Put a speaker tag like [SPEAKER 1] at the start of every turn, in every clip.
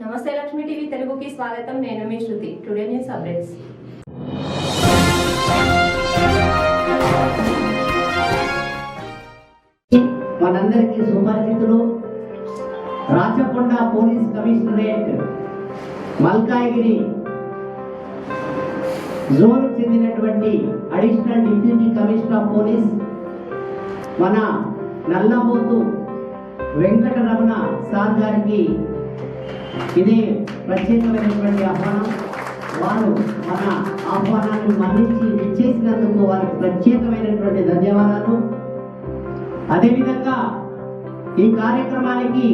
[SPEAKER 1] నమస్తే లక్ష్మి టీవీ తెలుగుకి స్వాగతం. నేను మీ శృతి. టుడే న్యూస్ అప్డేట్స్
[SPEAKER 2] మనందరికీ సుపరిచితులు Rachakonda police commissionerate Malkajgiri zone చెందినటువంటి additional deputy commissioner of police మన నల్లబోతు వెంకటరమణ సార్ గారికి ఇది ప్రత్యేకమైనటువంటి ఆహ్వానం. వారు మన ఆహ్వానాన్ని మన్నించి ఇచ్చేసినందుకు వారికి ప్రత్యేకమైనటువంటి ధన్యవాదాలు. అదేవిధంగా ఈ కార్యక్రమానికి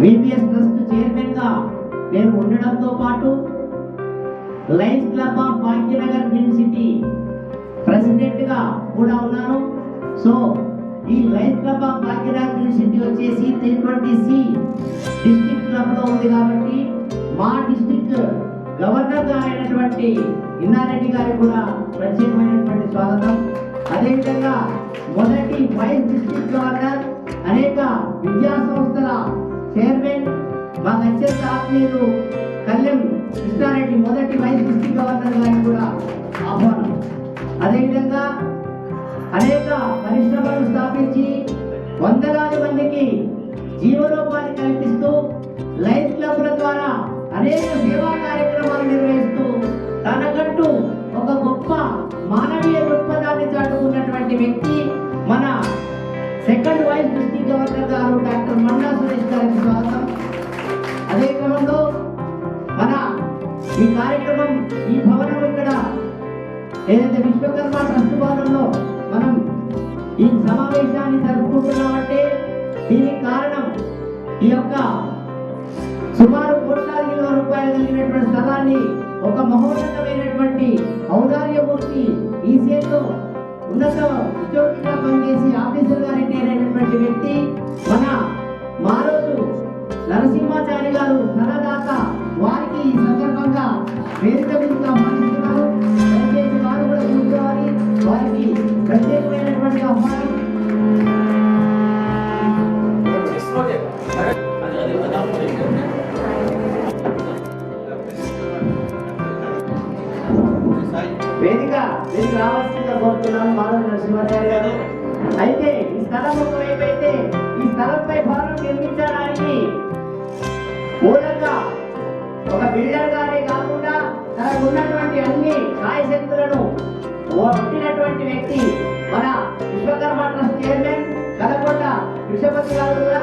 [SPEAKER 2] విపిఎస్ ట్రస్ట్ చైర్మన్గా నేను ఉండడంతో పాటు Lions club of Bhagyanagar green city ప్రెసిడెంట్గా కూడా ఉన్నాను. సో ఈ Lions club of Bhagyanagar green వచ్చేసి త్రీ ట్వంటీ సి డిస్ట్రిక్ట్ క్లబ్లో ఉంది కాబట్టి మా డిస్ట్రిక్ట్ గవర్నర్ అయినటువంటి ఇన్నారెడ్డి గారికి కూడా ప్రత్యేకమైనటువంటి స్వాగతం. అదేవిధంగా మొదటి వైస్ డిస్ట్రిక్ట్ గవర్నర్ అనేక విద్యా సంస్థల చైర్మన్ మా అత్యంత ఆత్మీయులు కళ్యాణ్ కృష్ణారెడ్డి మొదటి వైస్ డిస్ట్రిక్ట్ గవర్నర్ గారికి కూడా ఆహ్వానం. అదేవిధంగా అనేక పరిశ్రమలు స్థాపించి వందలాది మందికి జీవనోపాధి కల్పిస్తూ లైఫ్ క్లబ్ల ద్వారా అనేక సేవా కార్యక్రమాలు నిర్వహిస్తూ తనకంటూ ఒక గొప్ప మానవీయ దృక్పథాన్ని చాటుకున్నటువంటి వ్యక్తి మన సెకండ్ వైస్ డిస్ట్రిక్ట్ గవర్నర్ గారు డాక్టర్ మన్నా సురేష్ గారికి స్వాగతం. అదే క్రమంలో మన ఈ కార్యక్రమం ఈ భవనం ఇక్కడ ఏదైతే విశ్వకర్మ ట్రస్ట్ భవనంలో మనం ఈ సమావేశాన్ని జరుపుకుంటున్నామంటే దీనికి కారణం ఈ యొక్క సుమారు కోట్లాది వేల రూపాయలు కలిగినటువంటి స్థలాన్ని ఒక మహోన్నతమైనటువంటి ఔదార్యమూర్తి ఈ సేతో ఉన్నత ఉద్యోగిగా పనిచేసి ఆఫీసర్ రిటైర్ అయినటువంటి వ్యక్తి? మన మారోజు నరసింహాచారి గారు ధనదాత వారికి ఈ సందర్భంగా వేదిక మీదకి ఆహ్వానిస్తున్నారు దయచేసి వారు కూడా కూర్చోవాలి. వారికి ప్రత్యేకమైనటువంటి వేదిక వేదిక రావాల్సిందిగా కోరుతున్నాను మాధవ నరసింహాచార్య గారు. అయితే ఈ స్థలం ఒకవైపు అయితే ఈ స్థలంపై భవనం నిర్మించడానికి మూలంగా ఒక బిల్డర్ గారే కాకుండా తనకు ఉన్నటువంటి అన్ని సాయశక్తులను ఒట్టినటువంటి వ్యక్తి మన విశ్వకర్మ ట్రస్ట్ చైర్మన్ కలకొండ కృషపతి గారు కూడా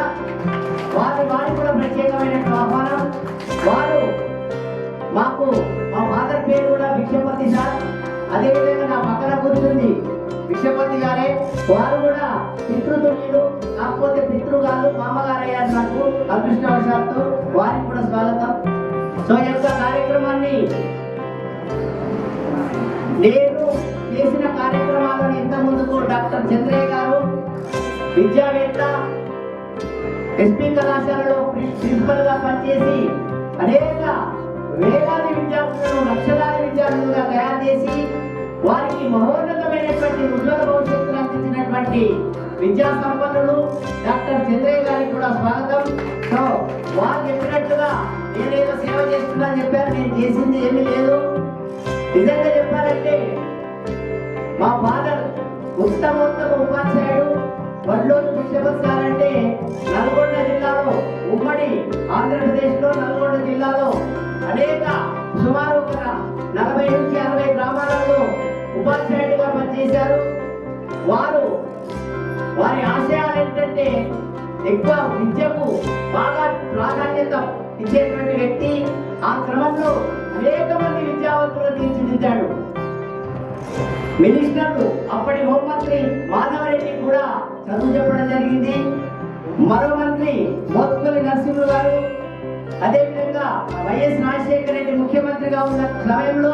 [SPEAKER 2] వారి వారి కూడా ప్రత్యేకమైన ఆహ్వానం. వారు మాకు మా ఫాదర్ పేరు కూడా విక్షపతి సార్. అదేవిధంగా నా పక్కన కూర్చుంది విశ్వపతి గారే. వారు కూడా పితృతుల్యులు కాకపోతే పితృగారు మామగారయ్యారు నాకు అదృష్టవశాత్తు. వారికి కూడా స్వాగతం. సో యొక్క కార్యక్రమాన్ని నేను చేసిన కార్యక్రమాలను ఇంత ముందుకు డాక్టర్ చంద్రయ్య గారు విద్యావేత్త ఎస్పీ కళాశాలలో ప్రిన్సిపల్గా పనిచేసి అనేక వేలాది విద్యార్థులను లక్షలాది విద్యార్థులుగా తయారు చేసి వారికి మహోన్నతమైనటువంటి ఉజ్వల భవిష్యత్తును అందించినటువంటి విద్యా సంపన్నులు డాక్టర్ చంద్రయ్య గారికి కూడా స్వాగతం. సో వారు చెప్పినట్టుగా నేనేదో సేవ చేస్తున్నా చెప్పారు నేను చేసింది ఏమీ లేదు. నిజంగా చెప్పాలంటే మా ఫాదర్ ఉత్తమోత్తమ ఉపాధ్యాయుడు. వడ్లోని విశ్వపతి సార్ అంటే నల్గొండ జిల్లాలో ఉమ్మడి ఆంధ్రప్రదేశ్లో నల్గొండ జిల్లాలో అనేక సుమారు ఒక నలభై నుంచి అరవై గ్రామాలలో ఉపాధ్యాయుడిగా పనిచేశారు. వారు వారి ఆశయాలు ఏంటంటే ఎక్కువ విద్యకు బాగా ప్రాధాన్యత ఇచ్చేటువంటి వ్యక్తి. ఆ క్రమంలో అనేక మంది విద్యావంతులను తీర్చిదిద్దాడు. మినిస్టర్లు అప్పటి హోంమంత్రి మాధవరెడ్డి కూడా చదువు చెప్పడం జరిగింది. మరో మంత్రి మోత్పల్లి నరసింహులు గారు అదేవిధంగా వైఎస్ రాజశేఖర రెడ్డి ముఖ్యమంత్రిగా ఉన్న సమయంలో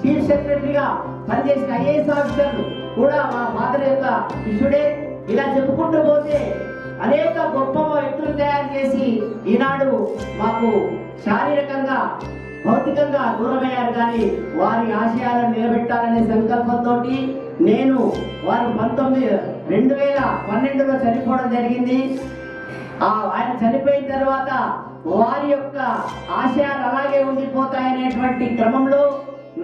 [SPEAKER 2] చీఫ్ సెక్రటరీగా పనిచేసిన ఐఏఎస్ ఆఫీసర్లు కూడా మా ఫాదర్ యొక్క శిష్యుడే. ఇలా చెప్పుకుంటూ పోతే అనేక గొప్ప వ్యక్తులు తయారు చేసి ఈనాడు మాకు శారీరకంగా భౌతికంగా దూరమయ్యారు కానీ వారి ఆశయాలను నిలబెట్టాలనే సంకల్పంతో నేను వారు పంతొమ్మిది రెండు వేల పన్నెండులో చనిపోవడం జరిగింది. ఆ ఆయన చనిపోయిన తర్వాత వారి యొక్క ఆశయాలు అలాగే ఉండిపోతాయనేటువంటి క్రమంలో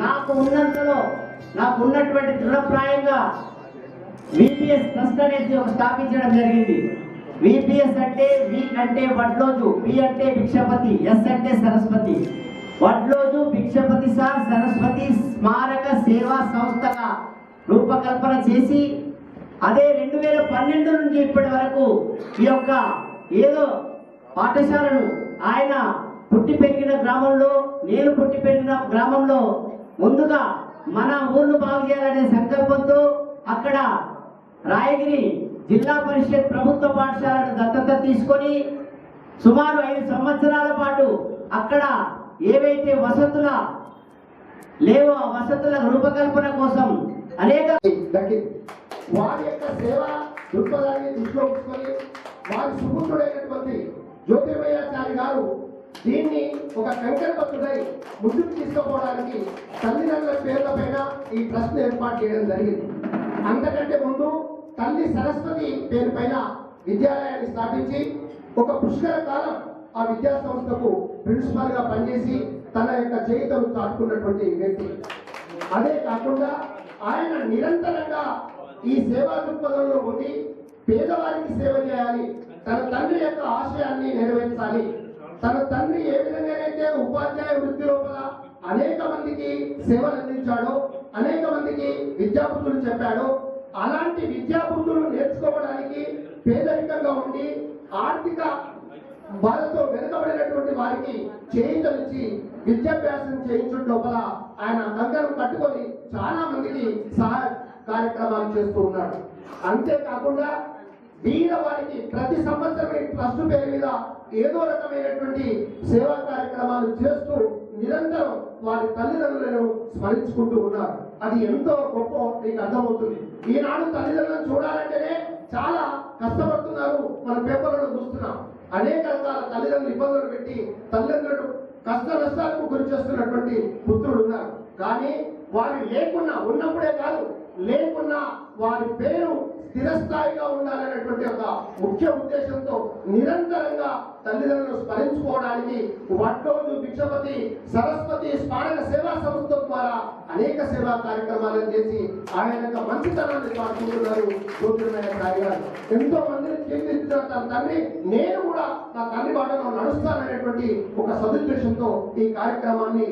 [SPEAKER 2] నాకు ఉన్నంతలో నాకు ఉన్నటువంటి దృఢప్రాయంగా విపిఎస్ ట్రస్ట్ అనేది ఒక స్థాపించడం జరిగింది. విపిఎస్ అంటే వి అంటే వడ్లోజు పి అంటే భిక్షపతి ఎస్ అంటే సరస్వతి. వడ్లోజు భిక్షపతి సార్ సరస్వతి స్మారక సేవా సంస్థగా రూపకల్పన చేసి అదే రెండు వేల పన్నెండు నుంచి ఇప్పటి వరకు ఈ యొక్క ఏదో పాఠశాలను ఆయన పుట్టి పెరిగిన గ్రామంలో నేను పుట్టి పెరిగిన గ్రామంలో ముందుగా మన ఊర్లు బాగు చేయాలనే సంకల్పంతో అక్కడ రాయగిరి జిల్లా పరిషత్ ప్రభుత్వ పాఠశాలను దత్తత తీసుకొని సుమారు ఐదు సంవత్సరాల పాటు అక్కడ ఏవైతే వసతుల లేవో ఆ వసతుల రూపకల్పన కోసం అనేక
[SPEAKER 3] వారి యొక్క సేవ దృక్పథాన్ని దృష్టిలో ఉంచుకొని వారి సుపుత్రుడైనటువంటి జ్యోతిర్మయాచారి గారు దీన్ని ఒక కంకణబద్ధుడై ముందుకు తీసుకుపోవడానికి తల్లిదండ్రుల పేర్ల పైన ఈ ట్రస్ట్ ఏర్పాటు చేయడం జరిగింది. అంతకంటే ముందు తల్లి సరస్వతి పేరు పైన విద్యాలయాన్ని స్థాపించి ఒక పుష్కర కాలం ఆ విద్యా సంస్థకు ప్రిన్సిపాల్గా పనిచేసి తన యొక్క జీవితం చాటుకున్నటువంటి వ్యక్తి. అదే కాకుండా ఆయన నిరంతరంగా ఈ సేవా దృక్పథంలో ఉండి పేదవారికి సేవ చేయాలి తన తండ్రి యొక్క ఆశయాన్ని నెరవేర్చాలి తన తండ్రి ఏ విధంగానైతే ఉపాధ్యాయ వృత్తి లోపల అనేక మందికి సేవలు అందించాడో అనేక మందికి విద్యాబుద్ధులు చెప్పాడో అలాంటి విద్యాబుద్ధులు నేర్చుకోవడానికి పేదరికంగా ఉండి ఆర్థిక బాధతో వెనుకబడినటువంటి వారికి చేయించనిచ్చి విద్యాభ్యాసం చేయించడం లోపల ఆయన కంకణం కట్టుకొని చాలా మందికి సహాయ కార్యక్రమాలు చేస్తూ ఉన్నాడు. అంతేకాకుండా వీళ్ళ వారికి ప్రతి సంవత్సరం ఈ ట్రస్ట్ పేరు మీద ఏదో రకమైనటువంటి సేవా కార్యక్రమాలు చేస్తూ నిరంతరం వారి తల్లిదండ్రులను స్మరించుకుంటూ ఉన్నారు. అది ఎంతో గొప్ప మీకు అర్థమవుతుంది. ఈనాడు తల్లిదండ్రులను చూడాలంటేనే చాలా కష్టపడుతున్నారు. మన పేపర్లను చూస్తున్నాం. అనేక రకాల తల్లిదండ్రులు ఇబ్బందులు పెట్టి తల్లిదండ్రులు కష్ట నష్టాలకు గురి చేస్తున్నటువంటి పుత్రులు ఉన్నారు. కానీ వారు లేకున్నా ఉన్నప్పుడే కాదు లేకున్నా వారి పేరు స్థిరస్థాయిగా ఉండాలనేటువంటి ఒక ముఖ్య ఉద్దేశంతో నిరంతరంగా తల్లిదండ్రులను స్మరించుకోవడానికి వడ్డోజు భిక్షపతి సరస్వతి స్మారక సేవా సంస్థ ద్వారా అనేక సేవా కార్యక్రమాలను చేసి ఆయన యొక్క మంచితనాన్ని పాల్గొంటున్నారు జ్యోతిర్మయ సాయి గారు ఎంతో మందిని తీర్చిదిద్దిన తన తండ్రి నేను కూడా నా తండ్రి బాటలో నడుస్తాననేటువంటి ఒక సదుద్దేశంతో ఈ కార్యక్రమాన్ని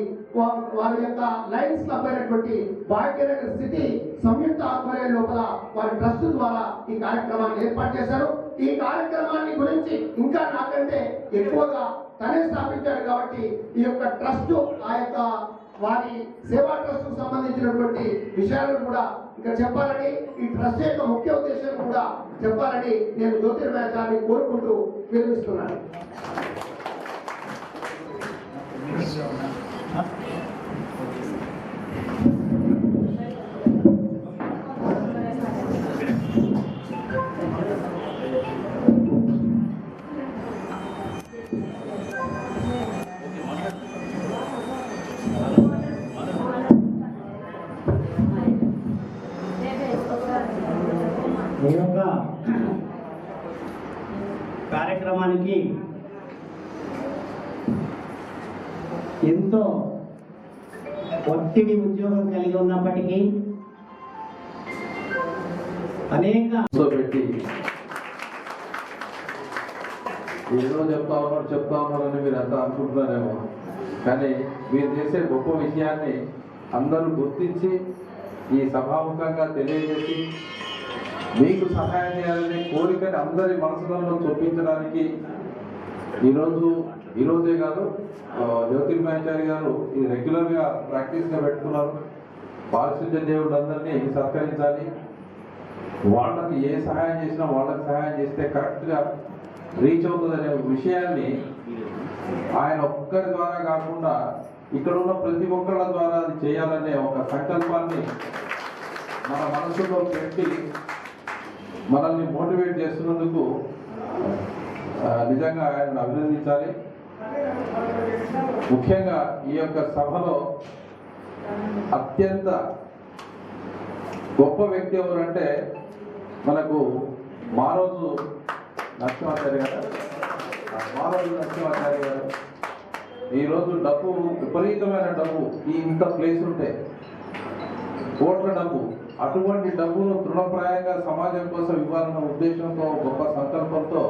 [SPEAKER 3] వారి యొక్క లైన్స్ క్లబ్ అయినటువంటి భాగ్యనగర్ స్థితి సంయుక్త ఆధ్వర్యం లోపల వారి ట్రస్ట్ ద్వారా ఈ కార్యక్రమాన్ని ఏర్పాటు చేశారు. ఈ కార్యక్రమాన్ని గురించి ఇంకా నాకంటే ఎక్కువగా తనే స్థాపించాడు కాబట్టి ఈ యొక్క ట్రస్ట్ ఆ యొక్క వారి సేవా ట్రస్ట్కు సంబంధించినటువంటి విషయాలను కూడా ఇక్కడ చెప్పాలని ఈ ట్రస్ట్ యొక్క ముఖ్య ఉద్దేశం కూడా చెప్పాలని నేను జ్యోతిర్మయాచారిని కోరుకుంటూ విరమిస్తున్నాను
[SPEAKER 4] పెట్టి ఏదో చెప్తా ఉన్నారు చెప్తా ఉన్నారని మీరు అంతా అనుకుంటున్నారేమో. కానీ మీరు చేసే గొప్ప విషయాన్ని అందరూ గుర్తించి ఈ సభాముఖంగా తెలియజేసి మీకు సహాయం చేయాలనే కోరికని అందరి మనసులలో చూపించడానికి ఈరోజు ఈరోజే కాదు ఆ, జ్యోతిర్మయాచారి గారు ఇది రెగ్యులర్గా ప్రాక్టీస్గా పెట్టుకున్నారు. పారిశుద్ధ్య దేవుళ్ళందరినీ సత్కరించాలి. వాళ్ళకి ఏ సహాయం చేసినా వాళ్ళకి సహాయం చేస్తే కరెక్ట్గా రీచ్ అవుతుందనే విషయాన్ని ఆయన ఒక్కరి ద్వారా కాకుండా ఇక్కడ ఉన్న ప్రతి ఒక్కళ్ళ ద్వారా అది చేయాలనే ఒక సంకల్పాన్ని మన మనసులో పెట్టి మనల్ని మోటివేట్ చేస్తున్నందుకు నిజంగా ఆయనను అభినందించాలి. ముఖ్యంగా ఈ యొక్క సభలో అత్యంత గొప్ప వ్యక్తి ఎవరంటే మనకు మారోజు నరసింహాచార్య గారు మారోజు నరసింహాచార్య గారు ఈరోజు డబ్బు విపరీతమైన డబ్బు ఈ ఇంత ప్లేస్ ఉంటే కోట్ల డబ్బు అటువంటి డబ్బును తృణప్రాయంగా సమాజం కోసం ఇవ్వాలన్న ఉద్దేశంతో గొప్ప సంకల్పంతో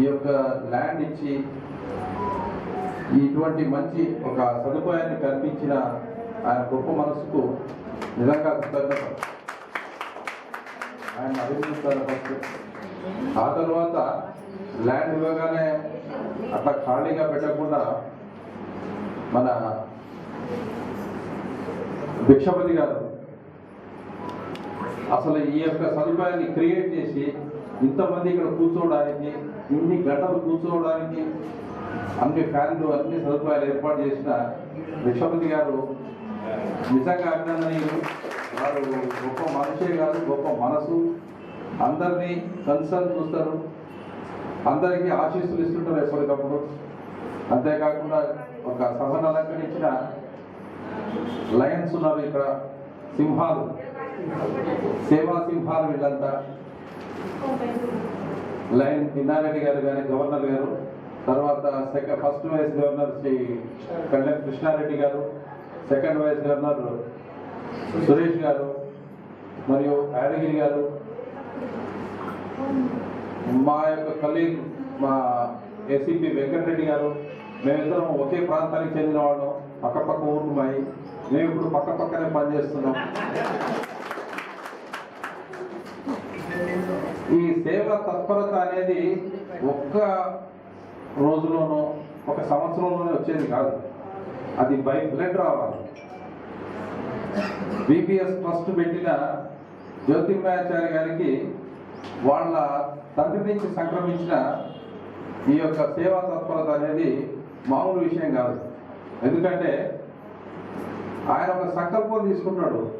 [SPEAKER 4] ఈ యొక్క ల్యాండ్ ఇచ్చి ఇటువంటి మంచి ఒక సదుపాయాన్ని కల్పించిన ఆయన గొప్ప మనసుకు నిజంగా కృతజ్ఞత. ఆయన అభినందిస్తారు ఫస్ట్ ఆ తర్వాత ల్యాండ్ ఇవ్వగానే అట్లా ఖాళీగా పెట్టకుండా మన భిక్షపతి గారు అసలు ఈ యొక్క సదుపాయాన్ని క్రియేట్ చేసి ఇంతమంది ఇక్కడ కూర్చోవడానికి ఇన్ని గంటలు కూర్చోవడానికి అన్ని ఫ్యాన్లు అన్ని సదుపాయాలు ఏర్పాటు చేసిన భిక్షపతి గారు నిజంగా అభినందనీయులు. వారు గొప్ప మనిషే కాదు గొప్ప మనసు. అందరినీ కన్సర్న్ చూస్తారు. అందరికీ ఆశీస్సులు ఇస్తుంటారు ఎప్పటికప్పుడు. అంతేకాకుండా ఒక సభను అలంకరించిన లయన్స్ ఉన్నారు ఇక్కడ. సింహాలు. సేవా సింహాలు వీళ్ళంతా. లయన్ తిన్నారెడ్డి గారు కానీ గవర్నర్ గారు. తర్వాత second first vice governor Shri Kalyan Krishna Reddy గారు. సెకండ్ వైస్ గవర్నర్ సురేష్ గారు మరియు యాదగిరి గారు. మా యొక్క కలీగ్ మా ఏసీపీ వెంకటరెడ్డి గారు మేమిద్దరం ఒకే ప్రాంతానికి చెందిన వాళ్ళం. పక్క పక్క ఊర్లు మాయి మేము ఇప్పుడు పక్క పక్కనే పనిచేస్తున్నాం. ఈ సేవ తత్పరత అనేది ఒక్క రోజులోనో ఒక సంవత్సరంలోనే వచ్చేది కాదు. అది బై బ్లడ్ రావాలి. బీపీఎస్ ఫస్ట్ పెట్టిన జ్యోతిర్మయాచార్య గారికి వాళ్ళ తండ్రి నుంచి సంక్రమించిన ఈ యొక్క సేవా తత్పరత అనేది మామూలు విషయం కాదు. ఎందుకంటే ఆయన ఒక సంకల్పం తీసుకున్నాడు.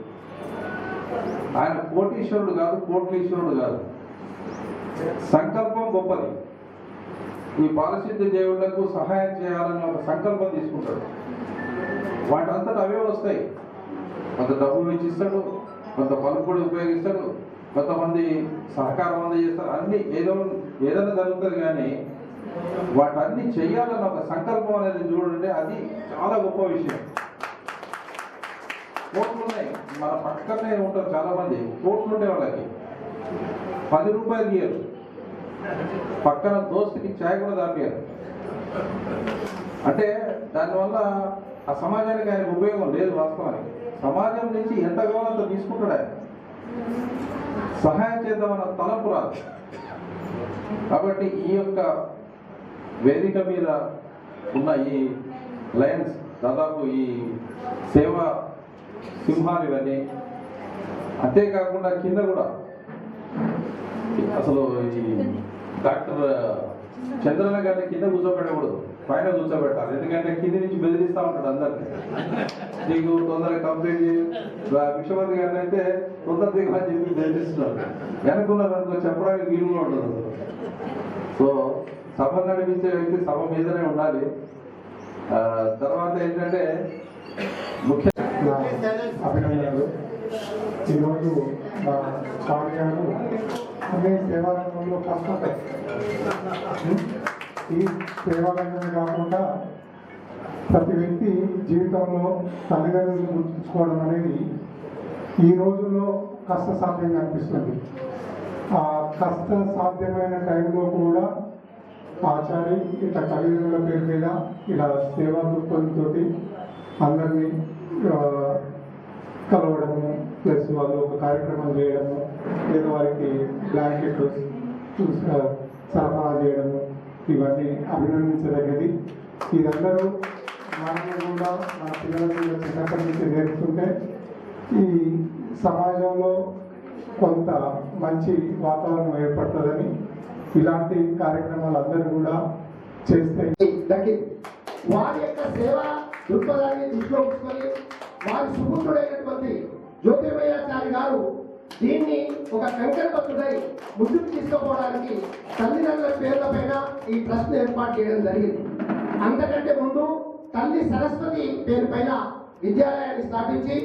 [SPEAKER 4] ఆయన కోటీశ్వరుడు కాదు కోట్లీశ్వరుడు కాదు. సంకల్పం గొప్పది. ఈ పాలసిద్ధ దేవుళ్ళకు సహాయం చేయాలని ఒక సంకల్పం తీసుకుంటాడు. వాటంతటా అవే వస్తాయి. కొంత డబ్బు ఇచ్చిస్తాడు కొంత పలుకుబడి ఉపయోగిస్తాడు కొంతమంది సహకారం అందజేస్తారు అన్ని ఏదో ఏదైనా జరుగుతుంది కానీ వాటన్ని చేయాలన్న ఒక సంకల్పం అనేది చూడండి అది చాలా గొప్ప విషయం. కోట్లు ఉన్నాయి. మన పక్కనే ఉంటారు చాలా మంది కోట్లు ఉండే వాళ్ళకి పది రూపాయలు ఇయ్యరు. పక్కన దోస్తుకి ఛాయ్ కూడా దాపారు అంటే దానివల్ల ఆ సమాజానికి ఆయన ఉపయోగం లేదు వాస్తవానికి. సమాజం నుంచి ఎంత కావాలో అంత తీసుకుంటాడు ఆయన? సహాయం చేద్దామన్న తలపు రాదు. కాబట్టి ఈ యొక్క వేదిక మీద ఉన్న ఈ లయన్స్ దాదాపు ఈ సేవా సింహాలు ఇవన్నీ అంతేకాకుండా కింద కూడా అసలు ఈ డాక్టర్ చంద్రన్న గారిని కింద కూర్చోబెట్టకూడదు. పైన కూర్చోబెట్టాలి ఎందుకంటే కింద నుంచి బెదిరిస్తా ఉంటాడు అందరినీ. నీకు తొందరగా కంప్లీట్ చేయి. విశ్వపతి గారిని అయితే తొందర దిగమని చెప్పి బెదిరిస్తున్నాడు వెనకున్నారనుకో చెప్పడానికి వీలుగా ఉండదు. సో సభ నడిపించే వ్యక్తి సభ మీదనే ఉండాలి. తర్వాత ఏంటంటే ముఖ్య
[SPEAKER 5] అభినందనలు. ఈరోజు మా స్వామి గారు సేవారంగంలో కష్టపడి ఈ సేవారంగమే కాకుండా ప్రతి వ్యక్తి జీవితంలో తల్లిదండ్రులను గుర్తుంచుకోవడం అనేది ఈ రోజుల్లో కష్టసాధ్యంగా అనిపిస్తుంది. ఆ కష్ట సాధ్యమైన టైంలో కూడా ఆచారి ఇట్లా తల్లిదండ్రుల పేరు మీద ఇలా సేవా దృక్పథంతో అందరినీ కలవడము ప్లస్ వాళ్ళు ఒక కార్యక్రమం చేయడము లేదా వారికి బ్లాంకెట్ సరఫరా చేయడము ఇవన్నీ అభినందించదగ్గది. ఇదందరూ మనము కూడా మన పిల్లలకు చిన్నప్పటి నుంచి నేర్పుతుంటే ఈ సమాజంలో కొంత మంచి వాతావరణం ఏర్పడుతుందని ఇలాంటి కార్యక్రమాలు అందరూ కూడా చేస్తే
[SPEAKER 3] వారి యొక్క సేవ దృక్పథాన్ని దృష్టిలో ఉంచుకొని వారి సుపుత్రుడైనటువంటి జ్యోతిర్మయాచారి గారు దీన్ని ఒక కంకణబద్ధుడై ముందుకు తీసుకుపోవడానికి తల్లిదండ్రుల పేర్ల పైన ఈ ట్రస్ట్ ఏర్పాటు చేయడం జరిగింది. అంతకంటే ముందు తల్లి సరస్వతి పేరుపైన విద్యాలయాన్ని స్థాపించి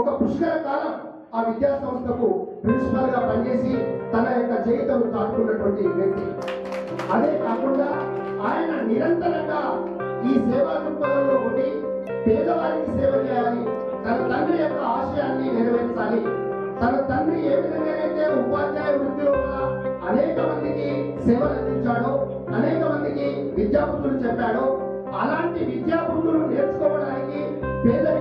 [SPEAKER 3] ఒక పుష్కర కాలం ఆ విద్యా సంస్థకు ప్రిన్సిపల్గా పనిచేసి తన యొక్క జీవితం చాటుకున్నటువంటి వ్యక్తి. అదే కాకుండా ఆయన నిరంతరంగా ఈ సేవా దృక్పథంలో ఉండి పేదవారికి సేవ చేయాలి తన తండ్రి యొక్క ఆశయాన్ని నెరవేర్చాలి తన తండ్రి ఏ విధంగానైతే ఉపాధ్యాయ వృత్తిలో అనేక మందికి సేవలు అందించాడో అనేక మందికి విద్యాబుద్ధులు చెప్పాడో అలాంటి విద్యాబుద్ధులు నేర్చుకోవడానికి పేదరికంగా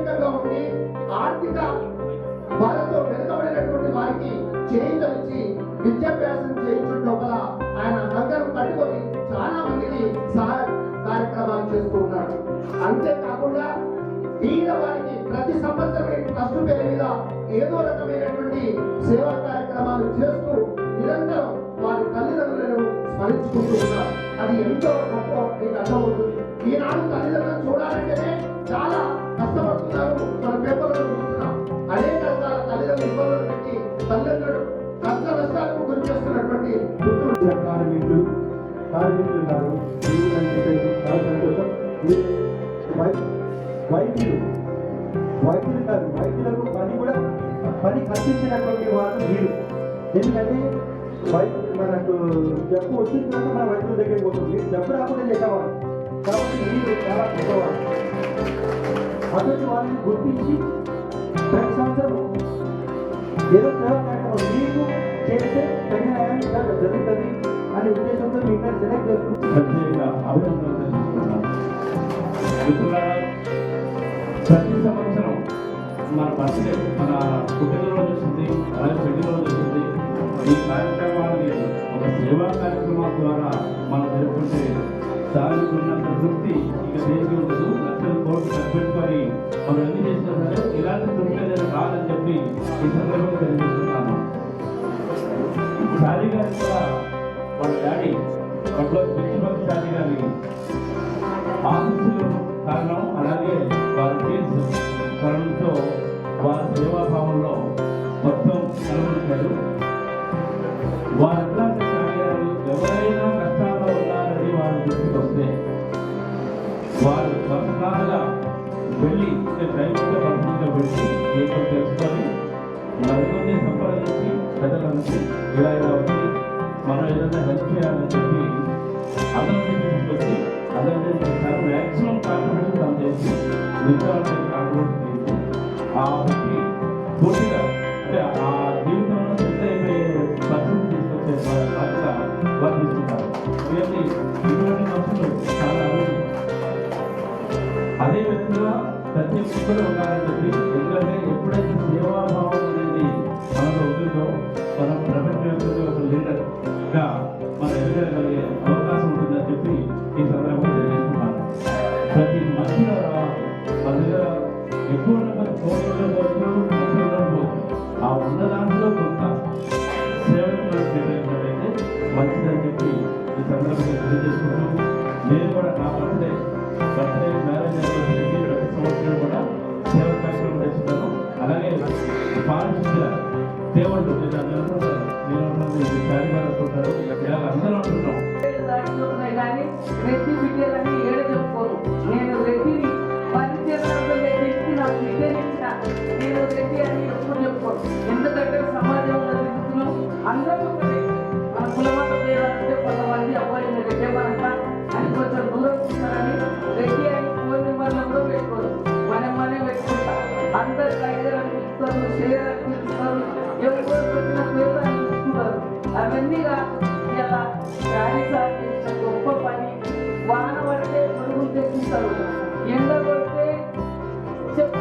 [SPEAKER 3] ఏదో రకమైనటువంటి సేవా కార్యక్రమాలు చేస్తూ నిరంతరం వారి తల్లిదండ్రులను స్మరించుకుంటూ ఉన్నారు అది ఎంతో గొప్ప మీకు అర్థమవుతుంది. ఈనాడు తల్లిదండ్రులను చూడాలంటేనే చాలా కష్టపడుతున్నారు. మన పేపర్లో చూస్తున్నాం. అనేక రకాల తల్లిదండ్రులు ఇబ్బందులు పెట్టి తల్లిదండ్రులు కష్ట నష్టాలకు గురి చేస్తున్నటువంటి
[SPEAKER 6] కార్మికులు. కార్మికులు కాదు. వైద్యులు. వైద్యులు. కాదు. వైద్యులకు పని కల్పించినటువంటి వాళ్ళు మీరు. ఎందుకంటే వైద్యు మనకు జబ్బు వచ్చిన తర్వాత మన వైద్యుల దగ్గరికి పోతుంది మీరు జబ్బు రాకుండా చేసేవారు. కాబట్టి మీరు చాలా గొప్పవారు అటువంటి వాళ్ళని గుర్తించి ప్రతి సంవత్సరం ఏదో సేవా కార్యక్రమం మీకు చేస్తే తగిన న్యాయం జరుగుతుంది అనే ఉద్దేశంతో మీ ఇద్దరు సెలెక్ట్ చేసుకుంటారు
[SPEAKER 7] ప్రత్యేక అభినందనలు తెలుసుకున్నాను ప్రతి సంవత్సరం మన బర్త్డే మన పుట్టినరోజు వస్తుంది అలాగే పెళ్ళిరోజు వస్తుంది ఈ కార్యక్రమాన్ని ఒక సేవా కార్యక్రమాల ద్వారా మనం జరుపుకుంటే దానికి ఉన్నంత తృప్తి ఇక దేనికి ఉండదు. లక్షల కోట్లు కనిపెట్టుకొని మనం ఎన్ని చేసినా సరే ఇలాంటి తృప్తి అనేది రాదని చెప్పి ఈ సందర్భంగా తెలియజేస్తున్నాను. షాదీ గారికి కూడా వాళ్ళ డాడీ
[SPEAKER 8] రెడ్డి బిడ్డలని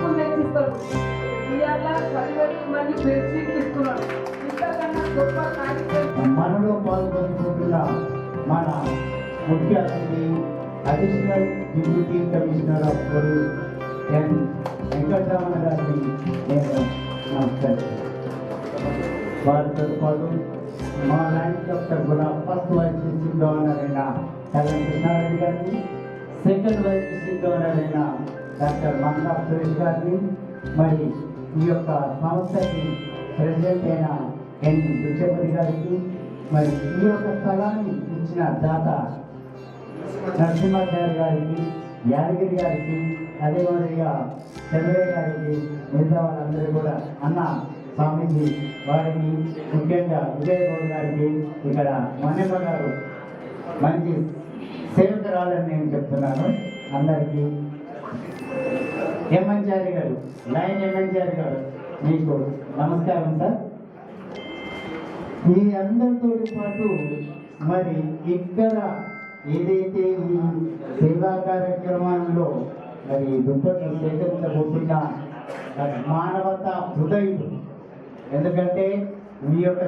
[SPEAKER 8] చెప్పులు తెచ్చిస్తారు ఇవాళ పదివేలు మంది బెడ్షీట్ ఇస్తున్నారు ఇంతకన్నా గొప్ప
[SPEAKER 9] మనలో పాల్గొనుకుంటున్న మన ముఖ్య అతిథి additional deputy commissioner of police N Venkataramana గారిని నేను నమస్కరిస్తాను వారితో పాటు మా ల్యాండ్ డాక్టర్ కూడా ఫస్ట్ వైస్ డిస్ట్రిక్ట్ గవర్నర్ అయిన కళ్యాణ్ కృష్ణారెడ్డి గారిని సెకండ్ వైస్ డిస్ట్రిక్ట్ గవర్నర్ అయిన డాక్టర్ మంగా సురేష్ గారిని మరి ఈ యొక్క సంస్థకి ప్రెసిడెంట్ అయిన ఎన్ దుర్గపతి గారికి మరి ఈ యొక్క స్థలాన్ని ఇచ్చిన దాత నరసింహాచార్య గారికి యాదగిరి గారికి అదే మాదిరిగా చంద్రయ్య గారికి మిగతా వాళ్ళందరూ కూడా అన్న స్వామీజీ వారికి ముఖ్యంగా విజయ్ గౌడ్ గారికి ఇక్కడ మన్నెమ్మ గారు మంచి సేవకురాలని నేను చెప్తున్నాను. అందరికీ ఎమ్మంచారి గారు లైన్ ఎమ్మంచారి గారు మీకు నమస్కారం సార్. మీ అందరితో పాటు మరి ఇక్కడ ఏదైతే ఈ సేవా కార్యక్రమాల్లో మరి దుప్పట్లు సేకరించబోతున్న మానవత హృదయులు ఎందుకంటే మీ యొక్క